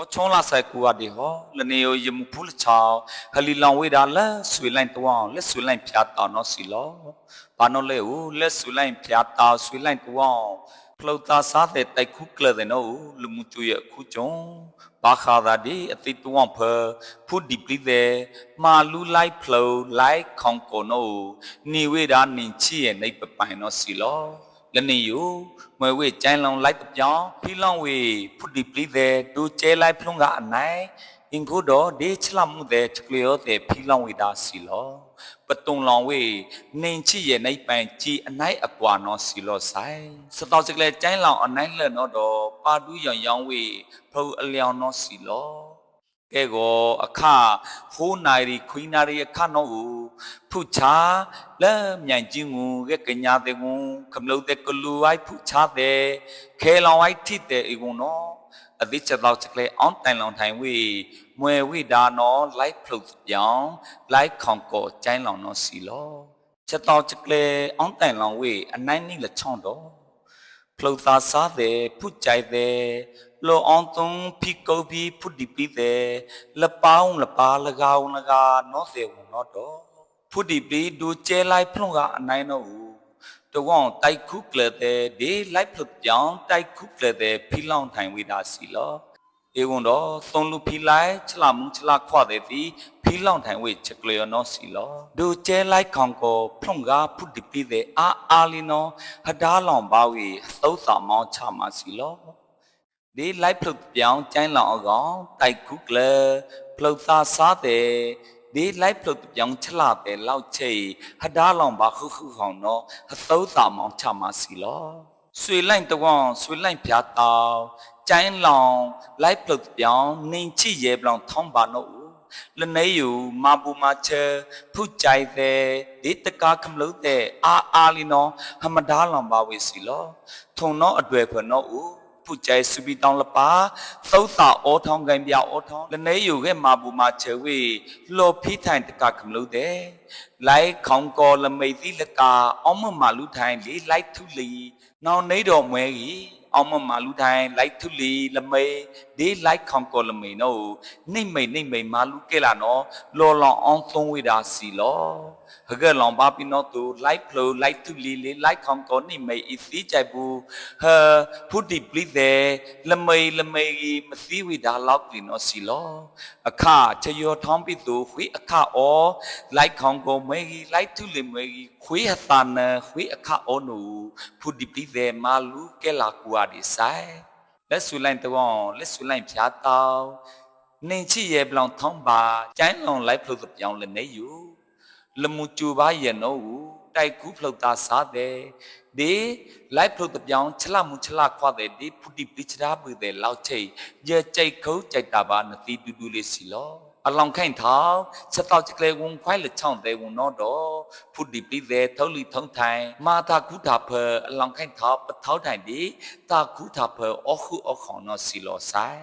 ochonla sai kuwa de ho lane yo yemu phul chaw halilan we da la sui lain tawang le sui lain phya ta no si lo ba no le u le sui lain phya ta sui lain tawang phlo ta sa de tai khu kle de no lu mu chu ye khu chon ba kha da de a ti tawang phe phu di pli de ma lu lai phlo lai khong ko no ni we da nin chi ye nei pa pai no si lo လနေယမွေဝေကျိုင်းလောင်လိုက်တပြောင်းဖီလောင်ဝေဖုတိပရိသေးဒူကျဲလိုက်ဖုံးကအနိုင်အင်ကိုတော့ဒေချလမှုတဲ့ချကလျောတဲ့ဖီလောင်ဝေတာစီလောပတုံလောင်ဝေနေချစ်ရဲ့နိုင်ပိုင်ကြည်အနိုင်အကွာနောစီလောဆိုင်စတောစကလေကျိုင်းလောင်အနိုင်လက်နော်တော့ပါတူးရောင်ရောင်ဝေဖုအလျောင်နောစီလောကဲကောအခဟိုးနိုင်ရီခွီးနာရီအခနောကို ဖုချာလဲမြန်ကြီးငူကဲကညာတဲ့ငူခမလို့တဲ့ကလူဝိုက်ဖုချာတဲ့ခဲလောင်ဝိုက်ထိတဲ့အကုန်နော်အသစ်ချက်တော့ချက်ကလေးအောင်တိုင်လောင်ထိုင်ဝေမွယ်ဝိဒါနော်လိုက်ဖလုတ်ပြောင်းလိုက်ခေါင်ကိုကျိုင်းလောင်နော်စီလောချက်တော့ချက်ကလေးအောင်တိုင်လောင်ဝေအနိုင်နိလချောင်းတော့ဖလုသာစားတဲ့ဖုကြိုက်တဲ့လောအောင်သုံးဖိကုတ်ပြီးဖုဒီပြီးတဲ့လပောင်းလပါလကောင်လကနောစေဝနောတော့ ဖုဒီပြီးဒူကျဲလိုက်ဖုံကအနိုင်တော့ဘူးတဝောင်းတိုက်ခုကလတဲ့ဒီလိုက်ဖလုပြောင်းတိုက်ခုကလတဲ့ဖီလောင်ထိုင်ဝိဒါစီလောဧဝံတော့သုံးလူဖီလိုက်ချလာမှုချလာခွာတဲ့ဒီဖီလောင်ထိုင်ဝိချက်ကလျောနောစီလောဒူကျဲလိုက်ခေါင်ကိုဖုံကဖုဒီပြီးတဲ့အာအာလီနောဟဒါလောင်ပါဝီသုတ်စာမောင်းချမှာစီလောဒီလိုက်ဖလုတ်ပြောင်းကျိုင်းလောင်အကောင်တိုက်ခုကလဖလုတ်သားစားတဲ့ ဒီလိုက်ဖလုတ်ပြောင်းချလာတဲ့လောက်ချိတ်ဟဒါလောင်ပါခုခုခေါင်တော့အသုသာမောင်ချမစီလောဆွေလိုက်တကောင်ဆွေလိုက်ဖြာတောင်းကျိုင်းလောင်လိုက်ဖလုတ်ပြောင်းနေချိရဲပလောင်ထောင်းပါတော့လနေယူမာပူမာချေဖုကြိုက်တဲ့ဒီတကားခမလို့တဲ့အာအာလီနောဟမဒါလောင်ပါဝေစီလောထုံတော့အတွေ့ခွနော်ဦး ผู้ใจสุบิตองละปาသုတ်စာအောထောင်းကန်ပြအောထောင်းလနေယူခဲ့မာဘူမာချေဝေလောဖိထိုင်တကခမလို့တဲ့လိုက်ခေါင်ကောလမိတ်သီလကာအောမမာလူထိုင်လေးလိုက်ထုလီနောင်နေတော်မွဲကြီးအောမမာလူထိုင်လိုက်ထုလီလမေဒီလိုက်ခေါင်ကောလမေနောနှိမ့်မိတ်နှိမ့်မိတ်မာလူကဲလာနော်လော်လောင်အောင်သုံးဝေတာစီလော ဟကလောင်ပါပိနောတူလိုက်ဖလိုလိုက်သူလီလီလိုက်ခေါင်ကောနိမေအစီကြိုက်ဘူးဟဖုတိပလိတဲ့လမေလမေကြီးမစီဝိဒါလောက်ပြီနော်စီလောအခချယောထောင်းပိသူခွေအခအောလိုက်ခေါင်ကောမေကြီးလိုက်သူလီမေကြီးခွေဟသနခွေအခအောနူဖုတိပလိတဲ့မာလူကဲလာကူအဒီဆိုင်လက်ဆူလိုက်တော့လက်ဆူလိုက်ဖြာတောင်းနေချီရဲ့ပလောင်ထောင်းပါကျိုင်းလောင်လိုက်ဖလို့ပြောင်းလည်းနေယူ လမှုကျူပါရဲ့နော်တိုက်ကူးဖလုတ်တာစားတဲ့ဒီလိုက်ဖလုတ်တပြောင်းချလမှုချလခွာတဲ့ဒီဖုတိပိချရာပူတဲ့လောက်ချိတ်ရကြိတ်ခုတ်ကြိုက်တာပါနတိတူတူလေးစီလောအလောင်ခိုင်ထောင်းချက်တော့ချကလေးဝန်ခွိုင်းလက်ချောင်းတဲ့ဝန်တော့တော့ဖုတိပိတဲ့ထောက်လီထုံးထိုင်မာတာကူတာဖအလောင်ခိုင်ထောင်းပထောက်ထိုင်ဒီတာကူတာဖအခုအခုနော်စီလောဆိုင်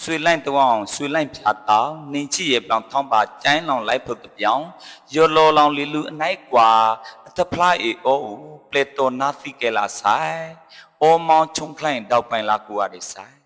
ဆွေလိုက်တောင်းဆွေလိုက်ဖြာတောင်းနင်ချီရဲ့ပြောင်းထောင်းပါကျိုင်းလောင်လိုက်ဖို့တပြောင်းယောလောလောင်လီလူအနိုင်ကွာအတဖလိုက်အိုပလက်တိုနာသီကဲလာဆိုင်အိုမောင်ချုံခလိုင်းတောက်ပိုင်လာကူရတဲ့ဆိုင်